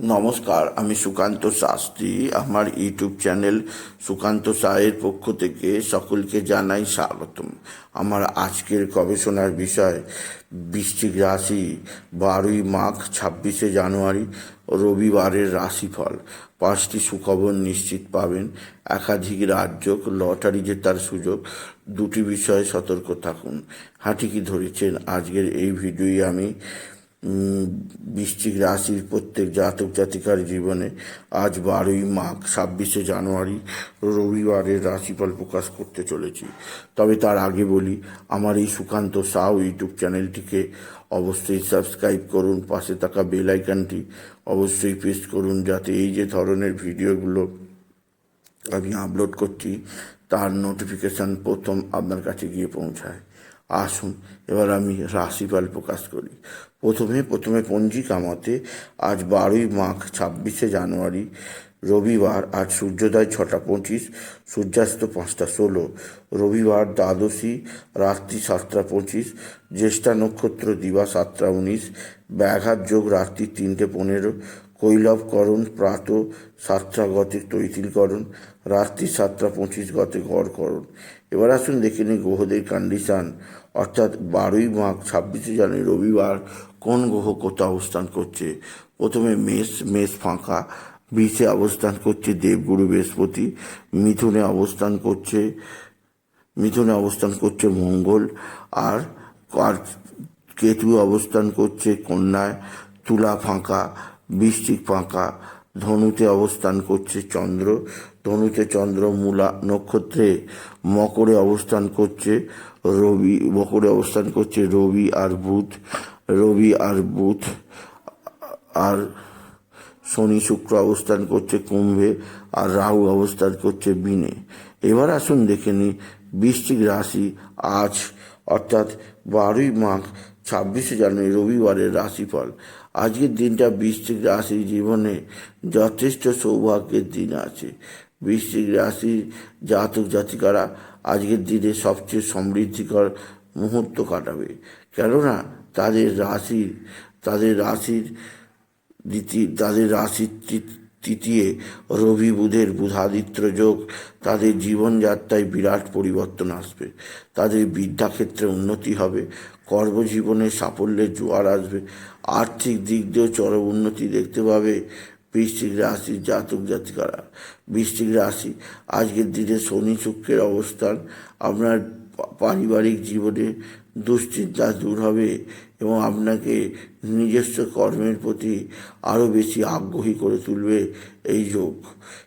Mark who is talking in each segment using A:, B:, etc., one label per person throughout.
A: নমস্কার, আমি সুকান্ত শাস্ত্রী। আমার ইউটিউব চ্যানেল সুকান্ত সায়ের পক্ষ থেকে সকলকে জানাই স্বাগতম। আমার আজকের গবেষণার বিষয়, বৃশ্চিক রাশি, বারোই মাঘ, ছাব্বিশে জানুয়ারি, রবিবারের রাশিফল। পাঁচটি সুখবর নিশ্চিত পাবেন। একাধিক রাজ্য লটারি জেতার সুযোগ, দুটি বিষয়ে সতর্ক থাকুন। হাঁটি কি ধরেছেন? আজকের এই ভিডিওই আমি বৃশ্চিক রাশির প্রত্যেক জাতক জাতিকার জীবনে আজ বারোই মাঘ, ছাব্বিশে জানুয়ারি রবিবারের রাশিফল প্রকাশ করতে চলেছি। তবে তার আগে বলি, আমার এই সুকান্ত সাউ ইউটিউব চ্যানেলটিকে অবশ্যই সাবস্ক্রাইব করুন, পাশে থাকা বেল আইকনটি অবশ্যই প্রেস করুন, যাতে এই যে ধরনের ভিডিওগুলো আমি আপলোড করছি, তার নোটিফিকেশান প্রথম আপনার কাছে গিয়ে পৌঁছায়। আসুন, এবার আমি রাশিফল প্রকাশ করি। প্রথমে প্রথমে পঞ্জিকা মতে আজ বারোই মাঘ, ছাব্বিশে জানুয়ারি, রবিবার, আজ সূর্যোদয় ছটা পঁচিশ, সূর্যাস্ত পাঁচটা ষোলো, রবিবার দ্বাদশী, রাত্রি সাতটা পঁচিশ, জ্যেষ্ঠা নক্ষত্র দিবা সাতটা উনিশ, ব্যাঘাত যোগ রাত্রি তিনটে পনেরো, কৈলবকরণ প্রাত সাতটা গতে তৈতিলকরণ, রাত্রি সাতটা পঁচিশ গতে গড়করণ এবার আসুন দেখে নিই গ্রহদের কন্ডিশন অর্থাৎ বারোই মাঘ, ছাব্বিশে জানুয়ারি, রবিবার কোন গ্রহ কোথা অবস্থান করছে? প্রথমে মেষ মেষ ফাঁকা, বিষে অবস্থান করছে দেবগুরু বৃহস্পতি, মিথুনে অবস্থান করছে, মিথুনে অবস্থান করছে মঙ্গল, আর কেতু অবস্থান করছে কন্যায়, তুলা ফাঁকা বৃষ্টিক ফাঁকা ধনুতে অবস্থান করছে চন্দ্র, ধনুতে চন্দ্র মূলা নক্ষত্রে মকরে অবস্থান করছে রবি, মকরে অবস্থান করছে রবি আর বুধ, রবি আর বুধ আর শনি শুক্র অবস্থান করছে কুম্ভে আর রাহু অবস্থান করছে বিনে এবার আসুন দেখে নিই, বৃশ্চিক রাশি আজ অর্থাৎ বারোই মাঘ, ছাব্বিশে জানুয়ারি, রবিবারের রাশিফল। আজকের দিনটা বৃশ্চিক রাশির জীবনে যথেষ্ট সৌভাগ্যের দিন আছে। বৃশ্চিক রাশির জাতক জাতিকারা আজকের দিনে সবচেয়ে সমৃদ্ধিকর মুহূর্ত কাটাবে। কেননা তাদের রাশির তাদের রাশির দ্বিতীয় তাদের রাশির তৃতীয় রবি বুধের বুধাদিত্য যোগ, তাদের জীবনযাত্রায় বিরাট পরিবর্তন আসবে। তাদের বিদ্যাক্ষেত্রে উন্নতি হবে, কর্মজীবনে সাফল্যের জোয়ার আসবে, আর্থিক দিক দিয়েও চরম উন্নতি দেখতে পাবে বৃষ্টিক রাশির জাতক জাতিকারা। বৃশ্চিক রাশি, আজকের দিনে শনি শুক্রের অবস্থান, আপনার পারিবারিক জীবনে দুশ্চিন্তা দূর হবে এবং আপনাকে নিজস্ব কর্মের প্রতি আরও বেশি আগ্রহী করে তুলবে এই যোগ।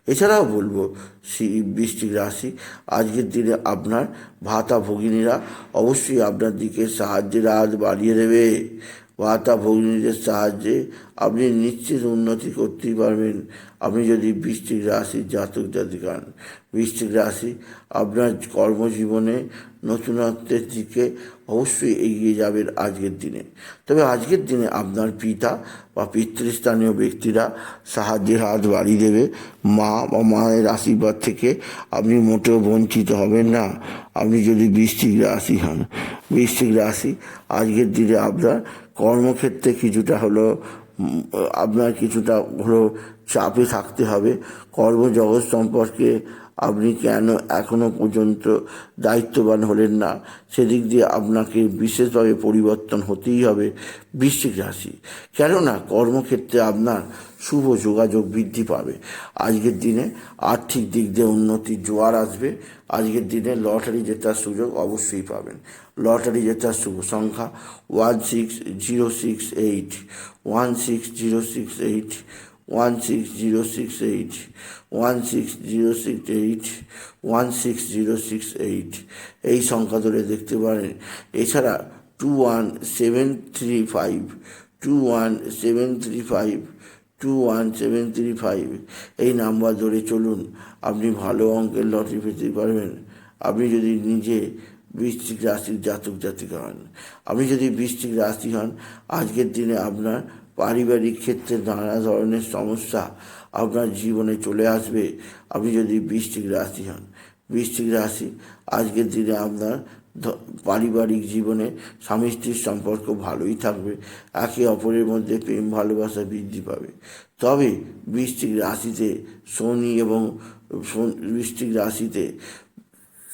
A: এছাড়াও বলব বৃষ্টিক রাশি, আজকের দিনে আপনার ভাতা ভগিনীরা অবশ্যই আপনার দিকে সাহায্যের হাত বাড়িয়ে দেবে। ভাতা ভগিনীদের সাহায্যে আপনি নিশ্চিত উন্নতি করতেই পারবেন। আপনি যদি বৃষ্টিক রাশি জাতক জাতিকান বৃষ্টিক রাশি আপনার কর্মজীবনে নতুনত্বের দিকে অবশ্যই এগিয়ে যাবেন আজকের দিনে। তবে আজকের দিনে আপনার পিতা বা পিতৃস্থানীয় ব্যক্তিরা সাহায্যের হাত বাড়িয়ে দেবে। মা বা মায়ের আশীর্বাদ থেকে আপনি মোটেও বঞ্চিত হবেন না। আপনি যদি বৃষ্টিক রাশি হন, বৃষ্টিক রাশি আজকের দিনে আপনার কর্মক্ষেত্রে কিছুটা হলো আপনার কিছুটা হলো চাপে থাকতে হবে। কর্মজগৎ সম্পর্কে আপনি কেন এখনও পর্যন্ত দায়িত্ববান হলেন না? সেদিক দিয়ে আপনাকে বিশেষভাবে পরিবর্তন হতেই হবে বৃশ্চিক রাশি। কেননা কর্মক্ষেত্রে আপনার শুভ যোগাযোগ বৃদ্ধি পাবে। আজকের দিনে আর্থিক দিক দিয়ে উন্নতির জোয়ার আসবে। আজকের দিনে লটারি জেতার সুযোগ অবশ্যই পাবেন। লটারি জেতার শুভ সংখ্যা one six zero six eight. One six zero six eight. One six zero six eight one six zero six eight one six zero six eight এই সংখ্যা ধরে দেখতে পারেন। এছাড়া two one seven three five two one seven three five two one seven three five এই number ধরে চলুন, আপনি ভালো অঙ্কের লটারি পেতে পারবেন। আপনি যদি নিজে বৃশ্চিক রাশির জাতক জাতিকা হন, আপনি যদি বৃশ্চিক রাশি হন, আজকের দিনে আপনার পারিবারিক ক্ষেত্রে নানা ধরনের সমস্যা আপনার জীবনে চলে আসবে। আপনি যদি বৃষ্টিক রাশি হন বৃষ্টিক রাশি আজকের দিনে আপনার পারিবারিক জীবনে স্বামী স্ত্রীর সম্পর্ক ভালোই থাকবে, একে অপরের মধ্যে প্রেম, ভালোবাসা বৃদ্ধি পাবে। তবে বৃষ্টিক রাশিতে শনি এবং বৃশ্চিক রাশিতে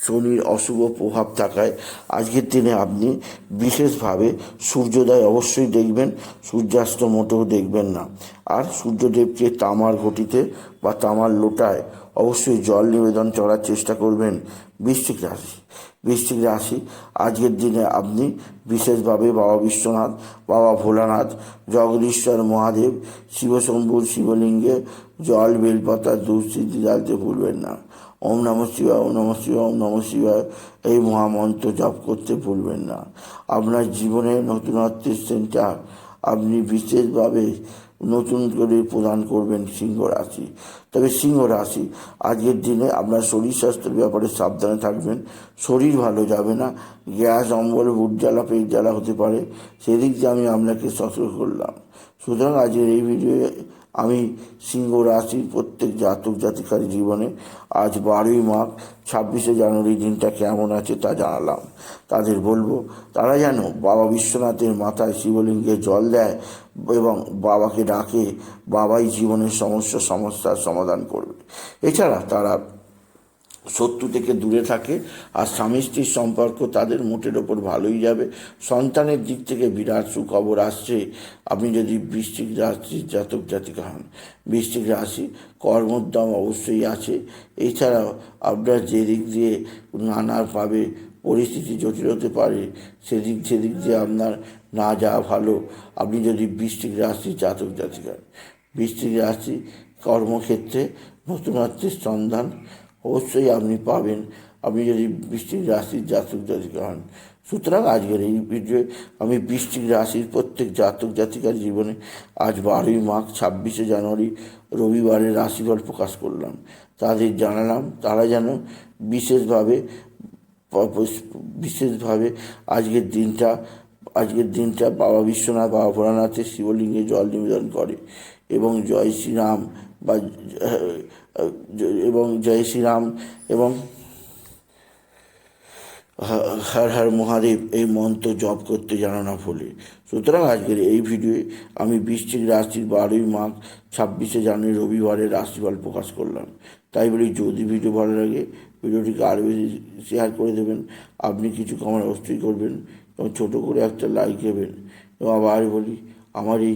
A: শনির অশুভ প্রভাব থাকায় আজকের দিনে আপনি বিশেষভাবে সূর্যোদয় অবশ্যই দেখবেন, সূর্যাস্ত মোটেও দেখবেন না। আর সূর্যদেবকে তামার ঘটিতে বা তামার লোটায় অবশ্যই জল নিবেদন করার চেষ্টা করবেন বৃশ্চিক রাশি। বৃশ্চিক রাশি, আজকের দিনে আপনি বিশেষভাবে বাবা বিশ্বনাথ, বাবা ভোলানাথ, জগদীশ্বর মহাদেব, শিবশম্ভুর শিবলিঙ্গে জল, বেলপাতা দুঃস্থিতি জ্বালতে ভুলবেন না। ওম নম শিবায়, ওম নম শিবায়, ওম নম শিবায়। এই মহামন্ত্র জপ করতে ভুলবেন না। আপনার জীবনে নতুনত্বের সেন্টার আপনি বিশেষভাবে নতুন করে প্রদান করবেন সিংহ রাশি। তবে সিংহ রাশি, আজকের দিনে আপনার শরীর স্বাস্থ্যের ব্যাপারে সাবধানে থাকবেন। শরীর ভালো যাবে না। গ্যাস, অম্বল, বুট জ্বালা, পেট জ্বালা হতে পারে। সেদিক দিয়ে আমি আপনাকে সতর্ক করলাম। সুতরাং আজকের এই ভিডিওয়ে আমি সিংহ রাশির প্রত্যেক জাতক জাতিকার জীবনে আজ বারোই মাঘ, ছাব্বিশে জানুয়ারি দিনটা কেমন আছে তা জানালাম। তাদের বলব, তারা যেন বাবা বিশ্বনাথের মাথায় শিবলিঙ্গে জল দেয় এবং বাবাকে ডাকে, বাবাই জীবনের সমস্যা সমস্যার সমাধান করবে। এছাড়া তারা শত্রু থেকে দূরে থাকে আর স্বামী স্ত্রীর সম্পর্ক তাদের মোটের ওপর ভালোই যাবে। সন্তানের দিক থেকে বিরাট সুখবর আসছে। আপনি যদি বৃষ্টিক রাশির জাতক জাতিকা হন, বৃশ্চিক রাশি কর্মোদ্যম অবশ্যই আছে। এছাড়াও আপনার যে দিক দিয়ে নানাভাবে পরিস্থিতি জটিল হতে পারে, সেদিক সেদিক দিয়ে আপনার না যাওয়া ভালো। আপনি যদি বৃষ্টিক রাশির জাতক জাতিকা। বৃশ্চিক রাশি কর্মক্ষেত্রে নতুনত্বের সন্ধান অবশ্যই আপনি পাবেন। আপনি যদি বৃষ্টিক রাশির জাতক জাতিকা হন। সুতরাং আজকের এই ভিডিওয়ে আমি বৃষ্টিক রাশির প্রত্যেক জাতক জাতিকার জীবনে আজ বারোই মার্চ, ছাব্বিশে জানুয়ারি, রবিবারের রাশিফল প্রকাশ করলাম। তাদের জানালাম, তারা যেন বিশেষভাবে বিশেষভাবে আজকের দিনটা আজকের দিনটা বাবা বিশ্বনাথ, বাবা ভোলানাথের শিবলিঙ্গে জল নিবেদন করে এবং জয় শ্রীরাম বা এবং জয় শ্রীরাম এবং হর হর মহাদেব এই মন্ত্র জপ করতে জানা না ভুলে। সুতরাং আজকের এই ভিডিওয়ে আমি বৃশ্চিক রাশির বারোই মাঘ, ছাব্বিশে জানুয়ারি, রবিবারের রাশিফল প্রকাশ করলাম। তাই বলি, যদি ভিডিও ভালো লাগে, ভিডিওটিকে আরও বেশি শেয়ার করে দেবেন। আপনি কিছু কমেন্ট অবশ্যই করবেন এবং ছোটো করে একটা লাইক দেবেন। এবং আবার বলি, আমার এই